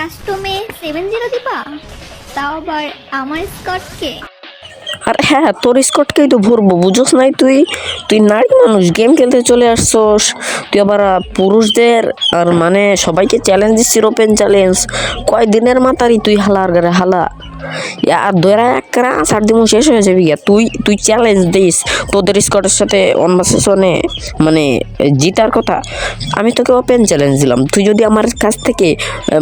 কাস্টমে seven zero দিবা? তাও আবার আমার স্কটকে আর হ্যাঁ তোর স্কটকেই তো ভরবো, বুঝোস নাই তুই? তুই নারী মানুষ গেম খেলতে চলে আসছস। তুই আবার পুরুষদের, আর মানে সবাইকে চ্যালেঞ্জ দিচ্ছিস ওপেন চ্যালেঞ্জ কয় দিনের মাতারি তুই হালার গারে হালা? আর ধরা এক আষাঢ় দিন শেষ হয়ে যাবি গিয়া। তুই তুই চ্যালেঞ্জ দিস, তোদের স্কটের সাথে অনভার্সেশনে মানে জিতার কথা। আমি তোকে ওপেন চ্যালেঞ্জ দিলাম। তুই যদি আমার কাছ থেকে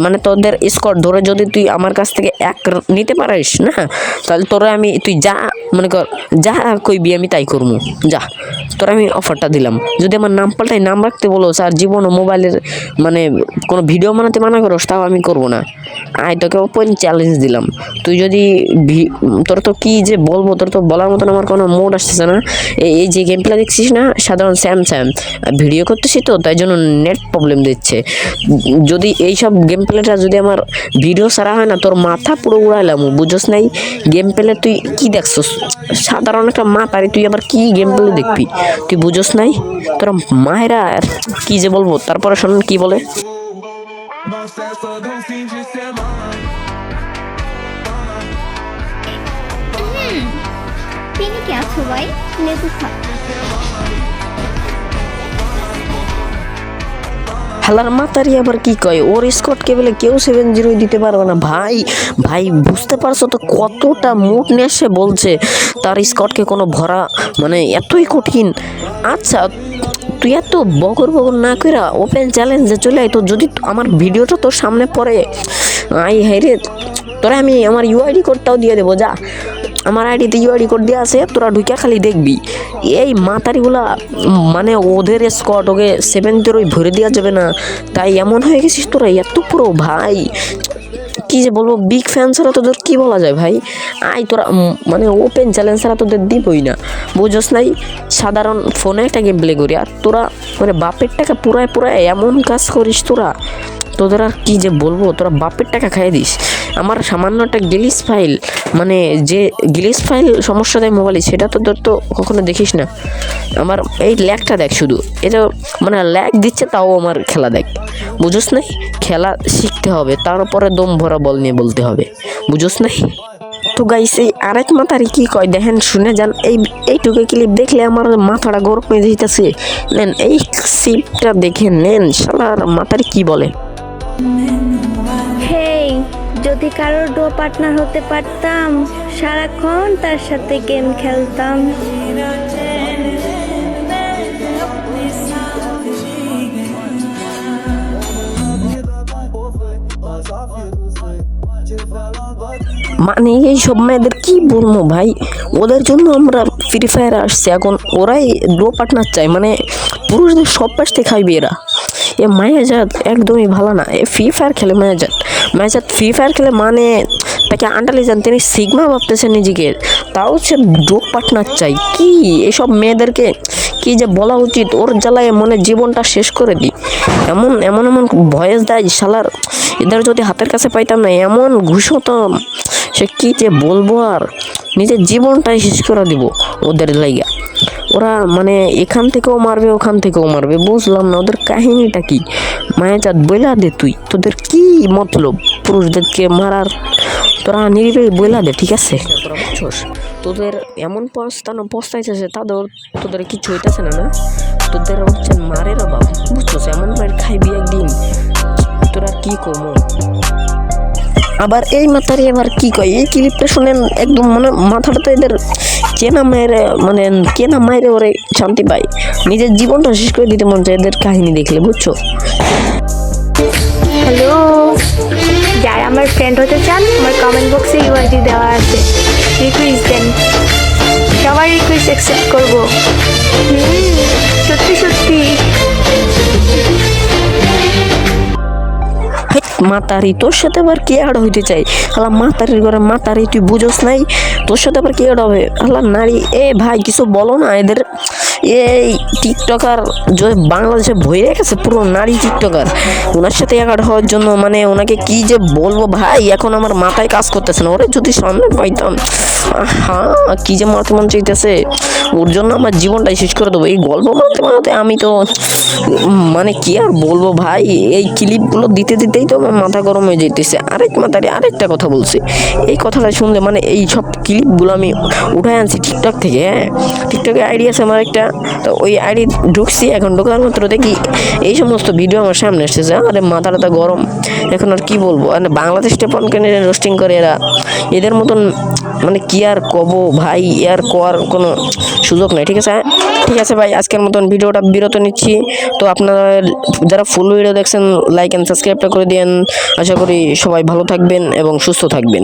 মানে তোদের স্কট ধরে যদি তুই আমার কাছ থেকে এক নিতে পারিস, না? তাহলে তোরা আমি, তুই যা, মনে কর, যা কইবি আমি তাই করব যা, তোর আমি অফারটা দিলাম। যদি আমার নাম পাল্টাই নাম রাখতে বলো, স্যার, জীবন ও মোবাইলের মানে কোনো ভিডিও বানাতে মানা করোস, তাও আমি করব না। আয় তোকে ওপেন চ্যালেঞ্জ দিলাম। তুই যদি তোর তো কি যে বলব, তোর তো বলার মতন আমার কোনো মোড আসতেছে না। এই যে গেম প্লে দেখছিস না, সাধারণ স্যাম স্যাম ভিডিও করতেছি তো, তাই জন্য নেট প্রবলেম দিচ্ছে। যদি এই সব গেম প্লেটা যদি আমার ভিডিও সারা হয় না, তোর মাথা পুরো উড়াইলাম, বুঝোস নাই? গেম প্লে তুই কি দেখছস? সাধারণ একটা মা তারি তুই আবার কি গেম প্লে দেখবি? তুই বুঝোস নাই? তোর মায়েরা কি যে বলব, তারপরে শোন কি বলে। তিনি কে আছো, ভাই? লেবু খা হালার মাতারি আবার কি কয়? ওর স্কট কেবলে কেউ সেভেন জিরো দিতে পারবে না। ভাই ভাই, বুঝতে পারছ তো কতটা মুখ নিয়ে বলছে? তার স্কটকে কোনো ভরা মানে এতই কঠিন। আচ্ছা তুই এত বকর বকর না কইরা ওপেন চ্যালেঞ্জে চলে আয়। তো যদি আমার ভিডিওটা তোর সামনে পড়ে আই হাই রে। তোরা আমি আমার ইউআইডি কোডটাও দিয়ে দেবো, যা। আমার আইডিতে ইউআইডি কোড দেওয়া আছে, তোরা ঢুকে খালি দেখবি। এই মাতারিগুলা মানে ওদের স্কট ওকে সেভেন জিরোই ভরে দেওয়া যাবে না। তাই এমন হয়ে গেছিস তোরা, এত পুরো ভাই। কি যে বলব বিগ ফ্যান ছাড়া তোদের কি বলা যায় ভাই? আই তোরা মানে ওপেন চ্যালেঞ্জ ছাড়া তোদের দিবই না। বুঝোস নাই? সাধারণ ফোনে একটা গেম প্লে করি, আর তোরা মানে বাপের টাকা পুরায় পুরায় এমন কাজ করিস তোরা। আর কি যে বলব? তোরা বাপের টাকা খাইয়ে দিস। আমার সামান্য একটা গিলিস ফাইল মানে যে গিলিস ফাইল সমস্যা দেয় মোবাইলে, সেটা তো তোর তো কখনো দেখিস না। আমার এই ল্যাগটা দেখ শুধু। এটা মানে ল্যাগ দিচ্ছে, তাও আমার খেলা দেখ। বুঝোস নাই? খেলা শিখতে হবে, তারপরে দম ভরা বল নিয়ে বলতে হবে। বুঝোস নাই? তো গাইস এই আরেক মাথারি কি কয়? দেখেন, শুনে যান। এই, এইটুকু ক্লিপ দেখলে আমার মাথাটা গরম হয়ে যেতেছে নেন, এই সিপটা দেখে নেন, শালার মাথারি কি বলে? হেই, যদি কারোর ডো পার্টনার হতে পারতাম, সারাক্ষণ তার সাথে গেম খেলতাম। মানে এই সব মেয়েদের কি বলব ভাই? ওদের জন্য আমরা ফ্রি ফায়ার আসছে, এখন ওরাই ডো পার্টনার চাই মানে পুরুষদের সব পাশ থেকে খাইবে এরা। এ মায়াজাত একদমই ভালো না। এ ফ্রি ফায়ার খেলে মায়াজাত মায়াজাত ফ্রি ফায়ার খেলে মানে তাকে আন্ডালে যান, তিনি সিগমা ভাবতেছে নিজেকে। তাও সে ডো পার্টনার চাই। কি? এসব মেয়েদেরকে কি যে বলা উচিত? ওর জ্বালায় মনে জীবনটা শেষ করে দিই। এমন এমন এমন ভয়েস দেয় শালার। এদের যদি হাতের কাছে পাইতাম না, এমন ঘুষ হতাম সে কী যে বলব আর? নিজের জীবনটাই শেষ করে দিব ওদের লাইগা। ওরা মানে এখান থেকেও মারবে, ওখান থেকেও মারবে, বুঝলাম না ওদের কাহিনীটা কি? মায়াজাত বইলা দে তুই, তোদের কি মতলব পুরুষদেরকে মারার? তোরা নিরিবিলি বইলা দে, ঠিক আছে? তোদের এমন পস্তানো, পস্তাইতেছে, তাদের, তোদের কিছু হইতেছে না না? তোদের হচ্ছে মারের অভাব, বুঝছস? এমন মার খাইবি একদিন, তোরা কি করব? আবার এই মাথারি আবার কি কয়? এই ক্লিপটা শুনেন একদম মানে মাথাটা তো এদের কেনা মায়ের মানে কেনা মায়ের ওরে শান্তি পায়। নিজের জীবনটা শেষ করে দিতে মন চায় এদের কাহিনী দেখলে, বুঝছ? হ্যালো যারা আমার ফ্রেন্ড হতে চান, আমার কমেন্ট বক্সে ইউআইডি দেওয়া আছে। রিকোয়েস্ট দেন। সবার রিকোয়েস্ট অ্যাকসেপ্ট করব। সত্যি সত্যি। মাতারি, তোর সাথে আবার কি আড় হইতে চাই আল্লাহ, মাতারির ঘরে মাতারি, তুই বুঝোস নাই? তোর সাথে আবার কি আড় হবে? আল্লাহ, নারী, এ ভাই, কিছু বলো না, এদের এই টিকটকার যে বাংলাদেশে ভয় রেখেছে পুরো নারী টিকটকার, ওনার সাথে একাট হওয়ার জন্য মানে ওনাকে কি যে বলব ভাই, এখন আমার মাথায় কাজ করতেছে না। ওরে যদি সামনে পাইতাম হ্যাঁ কি যে মাথা মন চাইতেছে। ওর জন্য আমার জীবনটাই শেষ করে দেবো। এই গল্প মানতে মানতে আমি তো মানে কি আর বলব ভাই, এই ক্লিপগুলো দিতে দিতেই তো আমার মাথা গরম হয়ে যেতেছে আরেক মাথারে আরেকটা কথা বলছে। এই কথাটা শুনলে মানে এই সব ক্লিপগুলো আমি উঠায় আনছি টিকটক থেকে হ্যাঁ। টিকটকে আইডি আছে আমার একটা তো ওই আইডি ঢুকছি, এখন ঢোকার মাত্র দেখি এই সমস্ত ভিডিও আমার সামনে এসেছে। আরে মাথাটা তো গরম। এখন আর কি বলব? আর বাংলাদেশ টেপনকে রোস্টিং করে এরা। এদের মতন মানে কি আর কব ভাই? আর কোয়ার কোনো সুযোগ নেই, ঠিক আছে? ঠিক আছে ভাই, আজকের মতন ভিডিওটা বিরত নিচ্ছি। তো আপনারা যারা ফুল ভিডিও দেখছেন লাইক অ্যান্ড সাবস্ক্রাইবটা করে দিন আশা করি সবাই ভালো থাকবেন এবং সুস্থ থাকবেন।